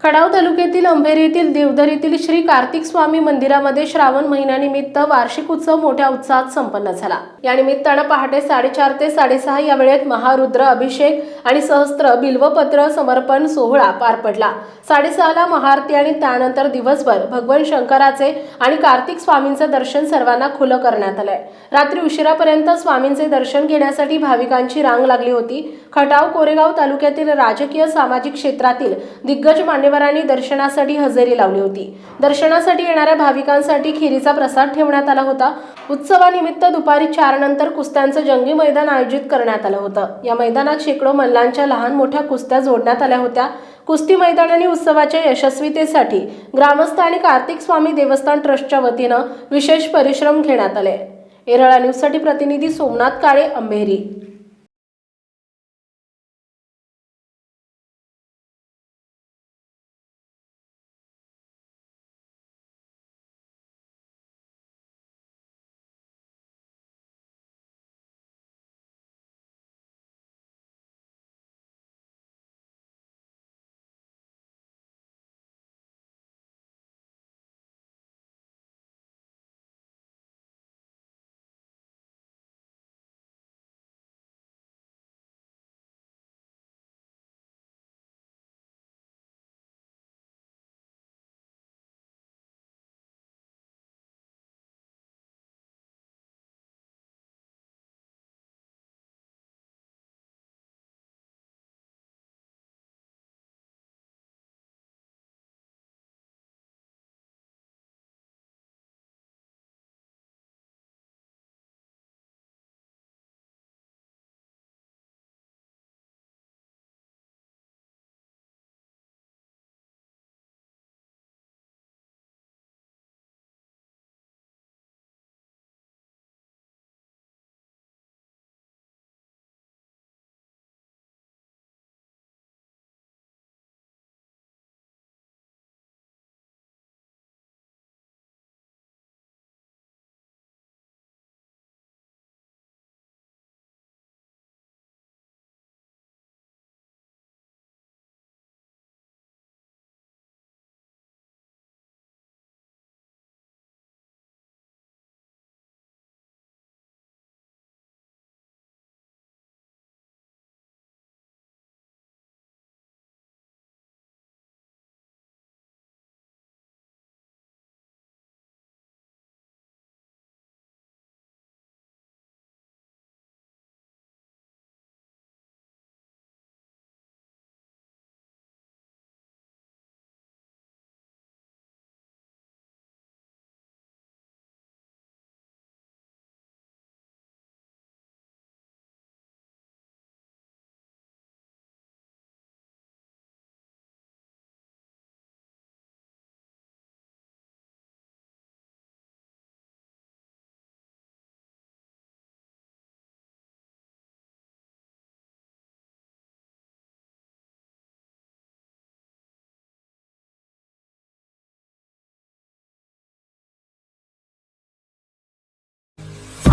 Khadav तालुक्यातील अंभेरी येथील देवदरीतील श्री कार्तिक स्वामी मंदिरामध्ये श्रावण महिन्यानिमित्त वार्षिक उत्सव मोठ्या उत्साहात संपन्न झाला. या निमित्तानं पहाटे साडेचार ते साडेसहा या वेळेत महारुद्र अभिषेक आणि सहस्त्र बिल्वपत्र समर्पण सोहळा पार पडला. साडेसहाला महाआरती आणि त्यानंतर दिवसभर भगवान शंकराचे आणि कार्तिक स्वामींचं दर्शन सर्वांना खुलं करण्यात आलंय. रात्री उशिरापर्यंत स्वामींचे दर्शन घेण्यासाठी भाविकांची रांग लागली होती. खटाव कोरेगाव तालुक्यातील राजकीय सामाजिक क्षेत्रातील दिग्गज मान्यवरांनी दर्शनासाठी हजेरी लावली होती. दर्शनासाठी येणाऱ्या भाविकांसाठी खिरीचा प्रसाद ठेवण्यात आला होता. उत्सवानिमित्त दुपारी चार नंतर कुस्त्यांचं जंगी मैदान आयोजित करण्यात आलं होतं. या मैदानात शेकडो मल्लांच्या लहान मोठ्या कुस्त्या जोडण्यात आल्या होत्या. कुस्ती मैदान आणि उत्सवाच्या यशस्वीतेसाठी ग्रामस्थ आणि कार्तिक स्वामी देवस्थान ट्रस्टच्या वतीनं विशेष परिश्रम घेण्यात आले. एरळा न्यूजसाठी प्रतिनिधी सोमनाथ काळे अंबेरी.